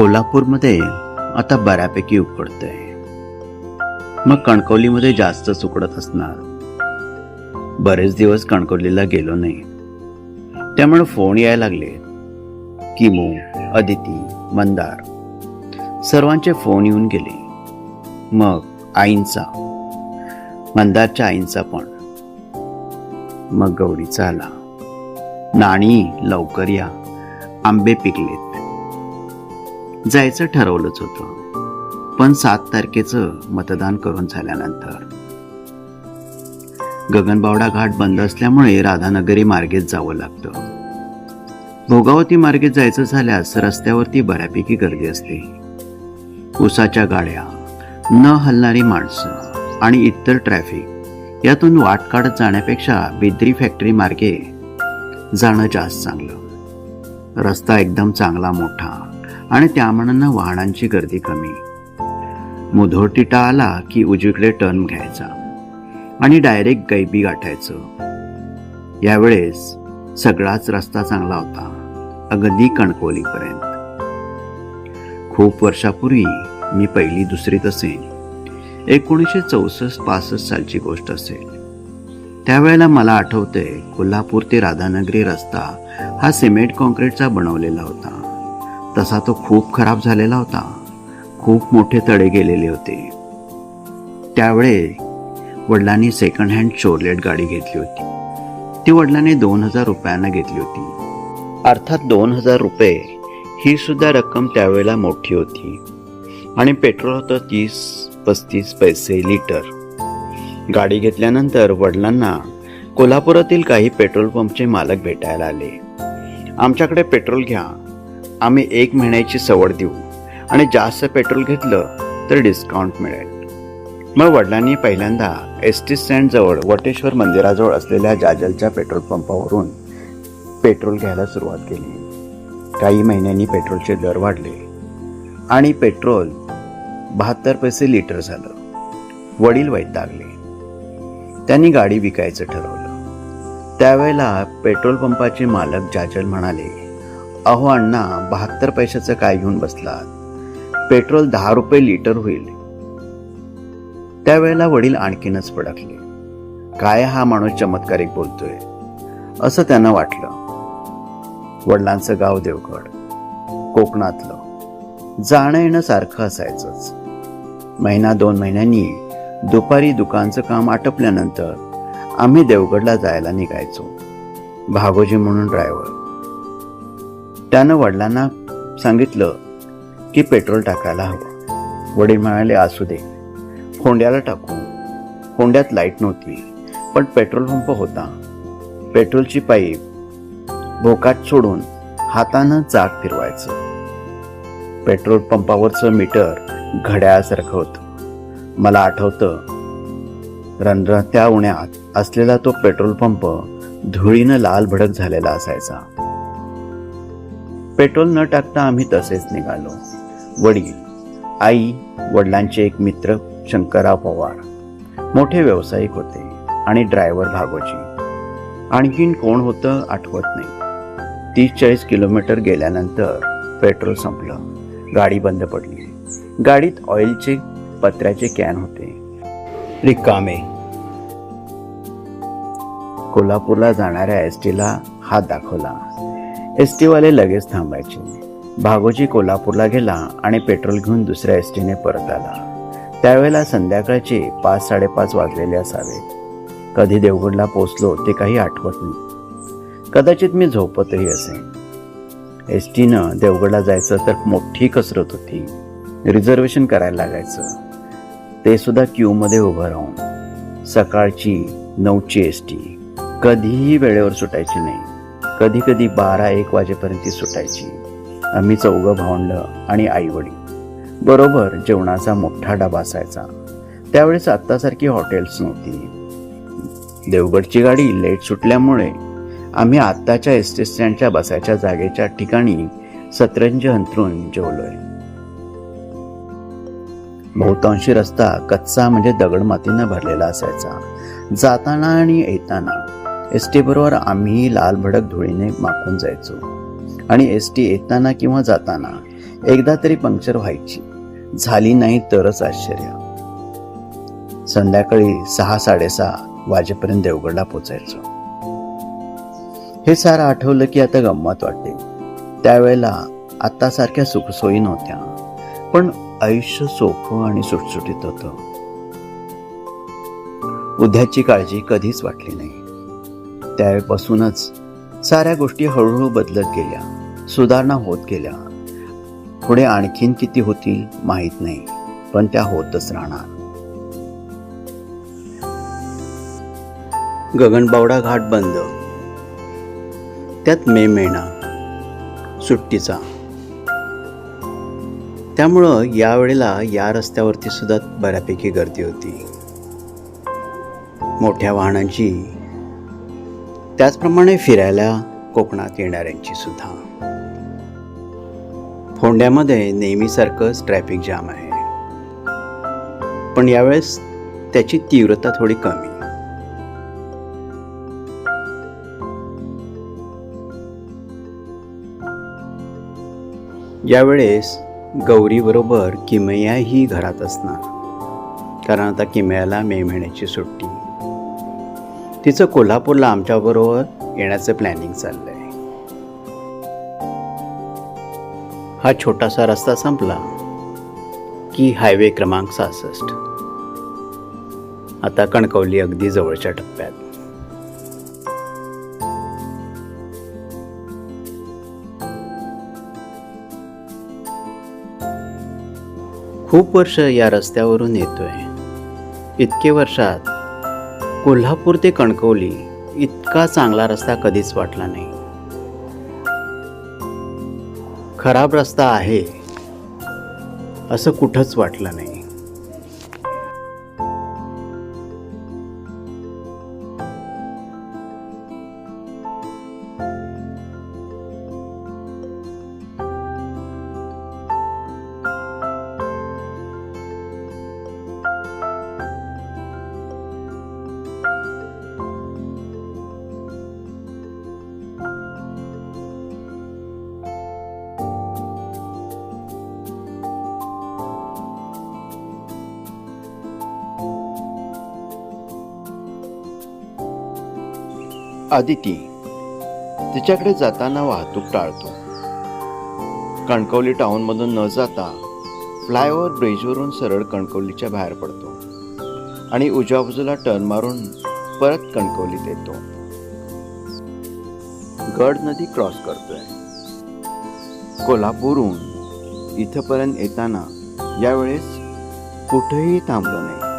कोल्हापूरमध्ये आता बऱ्यापैकी उकडतंय. मग कणकवलीमध्ये जास्तच उकडत असणार. बरेच दिवस कणकवलीला गेलो नाही. त्यामुळे फोन यायला लागले. किमो अदिती मंदार सर्वांचे फोन येऊन गेले. मग आईंचा मंदारच्या आईंचा पण. मग गौरीचा आला. नाणी लवकर या. आंबे पिकलेत. जायचं ठरवलंच होतं. पण सात तारखेचं मतदान करून झाल्यानंतर. गगनबावडा घाट बंद असल्यामुळे राधानगरी मार्गेच जावं लागतं. भोगावती मार्गेत जायचं झाल्यास रस्त्यावरती बऱ्यापैकी गर्दी असते. उसाच्या गाड्या न हलणारी माणसं आणि इतर ट्रॅफिक यातून वाट काढत जाण्यापेक्षा बिद्री फॅक्टरी मार्गे जाणं जास्त चांगलं. रस्ता एकदम चांगला मोठा आणि त्यामानानं वाहनांची गर्दी कमी. मुधोटीटा आला की उजवीकडे टर्न घ्यायचा आणि डायरेक्ट गैबी गाठायचं. यावेळेस सगळाच रस्ता चांगला होता अगदी कणकोलीपर्यंत खूप वर्षापूर्वी मी पहिली दुसरीत असेन. एकोणीसशे चौसष्ट पासष्ट सालची गोष्ट असेल. त्यावेळेला मला आठवतंय कोल्हापूर ते राधानगरी रस्ता हा सिमेंट कॉन्क्रीटचा बनवलेला होता. तसा तो खूप खराब झालेला होता. खूप मोठे तडे गेलेले होते. त्यावेळे वडिलांनी सेकंड हँड चोरलेट गाडी घेतली होती. ती वडिलांनी दोन हजार रुपयांना घेतली होती. अर्थात दोन हजार रुपये ही सुद्धा रक्कम त्यावेळेला मोठी होती. आणि पेट्रोल होतं तीस पस्तीस पैसे लिटर. गाडी घेतल्यानंतर वडिलांना कोल्हापुरातील काही पेट्रोल पंपचे मालक भेटायला आले. आमच्याकडे पेट्रोल घ्या आम्ही एक महिन्याची सवड देऊ. आणि जास्त पेट्रोल घेतलं तर डिस्काउंट मिळेल. मग वडिलांनी पहिल्यांदा एस टी स्टँडजवळ वटेश्वर मंदिराजवळ असलेल्या जाजलच्या पेट्रोल पंपावरून पेट्रोल घ्यायला सुरुवात केली. काही महिन्यांनी पेट्रोलचे दर वाढले. आणि पेट्रोल बहात्तर पैसे लिटर झालं. वडील वैतागले. त्यांनी गाडी विकायचं ठरवलं. त्यावेळेला पेट्रोल पंपाचे मालक जाजल म्हणाले अहो अण्णा बहात्तर पैशाचं काय घेऊन बसलात? पेट्रोल दहा रुपये लिटर होईल. त्यावेळेला वडील आणखीनच पडकले काय हा माणूस चमत्कारिक बोलतोय? असं त्यांना वाटलं. वडिलांचं गाव देवगड. कोकणातलं. जाणं येणं सारखं असायचंच. महिना दोन महिन्यांनी दुपारी दुकानचं काम आटपल्यानंतर आम्ही देवगडला जायला निघायचो. भागोजी म्हणून ड्रायव्हर त्यानं वडिलांना सांगितलं की पेट्रोल टाकायला हवं. वडील म्हणाले असू दे. होंड्याला टाकू. होंड्यात लाइट नव्हती पण पेट्रोल पंप होता. पेट्रोलची पाईप भोकात सोडून हातानं चाक फिरवायचं. पेट्रोल पंपावरचं मीटर घड्याळासारखं होतं. मला आठवतं रणरणत्या उण्यात असलेला तो पेट्रोल पंप धुळीनं लाल भडक झालेला असायचा. पेट्रोल न टाकता आम्ही तसेच निघालो. वडील आई वडिलांचे एक मित्र शंकरराव पवार. मोठे व्यावसायिक होते आणि ड्रायव्हर भागोजी आणखीन कोण होतं आठवत नाही. तीस चाळीस किलोमीटर गेल्यानंतर पेट्रोल संपलं. गाडी बंद पडली. गाडीत ऑइलचे पत्र्याचे कॅन होते. रिकामे. कोल्हापूरला जाणाऱ्या एस टीला हात दाखवला. एस टीवाले लगेच थांबायचे. भागोजी कोल्हापूरला गेला आणि पेट्रोल घेऊन दुसऱ्या एस टीने परत आला. त्यावेळेला संध्याकाळचे पाच साडेपाच वाजलेले असावे. कधी देवगडला पोचलो ते काही आठवत नाही. कदाचित मी झोपतही असेन. एस टीनं देवगडला जायचं तर मोठी कसरत होती. रिझर्वेशन करायला लागायचं. ते सुद्धा क्यूमध्ये उभं राहून. सकाळची नऊची एस टी कधीही वेळेवर सुटायची नाही. कधी कधी बारा एक वाजेपर्यंत ती सुटायची. आम्ही चौघं भावंड आणि आईवडील. बरोबर जेवणाचा मोठा डबा असायचा. त्यावेळेस आत्तासारखी हॉटेल्स नव्हती. देवगडची गाडी लेट सुटल्यामुळे आम्ही आत्ताच्या एस टी स्टँडच्या बसायच्या जागेच्या ठिकाणी सतरंज अंथरून जेवलोय. बहुतांशी रस्ता कच्चा म्हणजे दगडमातीनं भरलेला असायचा. जाताना आणि येताना एस टीबरोबर आम्ही लाल भडक धुळीने माखून जायचो. आणि एस टी येताना किंवा जाताना एकदा तरी पंक्चर व्हायची. झाली नाही तरच आश्चर्य. संध्याकाळी सहा साडेसहा वाजेपर्यंत देवगडला पोचायचो. हे सारं आठवलं की आता गंमत वाटते. त्यावेळेला आत्तासारख्या सुखसोयी नव्हत्या. पण आयुष्य सोपं आणि सुटसुटीत होतं. उद्याची काळजी कधीच वाटली नाही. त्यावेळेपासूनच साऱ्या गोष्टी हळूहळू बदलत गेल्या. सुधारणा होत गेल्या. पुढे आणखीन किती होतील माहीत नाही पण त्या होतच राहणार. गगनबावडा घाट बंद. त्यात मे महिना सुट्टीचा. त्यामुळं यावेळेला या रस्त्यावरती सुद्धा बऱ्यापैकी गर्दी होती. मोठ्या वाहनांची त्याचप्रमाणे फिरायला कोकणात येणाऱ्यांची सुद्धा. फोंड्यामध्ये नेहमीसारखंच ट्रॅफिक जाम आहे. पण यावेळेस त्याची तीव्रता थोडी कमी. यावेळेस गौरीबरोबर किमयाही घरात असणार. कारण आता किमयाला मे महिन्याची सुट्टी. तिचं कोल्हापूरला आमच्याबरोबर येण्याचं प्लॅनिंग चाललंय. हा छोटासा रस्ता संपला की हायवे क्रमांक सहासष्ट. आता कणकवली अगदी जवळच्या टप्प्यात. खूप वर्ष या रस्त्यावरून येतोय. इतके वर्षात कोल्हापूर ते कणकवली इतका चांगला रस्ता कधीच वाटला नाही. खराब रस्ता आहे असं कुठंच वाटलं नाही. आदिती तिच्याकडे जाताना वाहतूक टाळतो. कणकवली टाऊनमधून न जाता फ्लायओव्हर ब्रिजवरून सरळ कणकवलीच्या बाहेर पडतो आणि उजव्या बाजूला टर्न मारून परत कणकवलीत येतो. गड नदी क्रॉस करतोय. कोल्हापूरहून इथपर्यंत येताना यावेळेस कुठेही थांबलो नाही.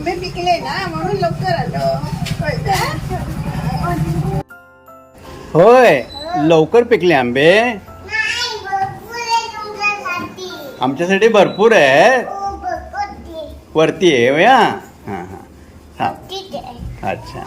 आंबे पिकले ना म्हणून लवकर आलो. कळतं? होय लवकर पिकले आंबे. आमच्यासाठी भरपूर आहे. वरती आहे हा. हां हां. हां. अच्छा.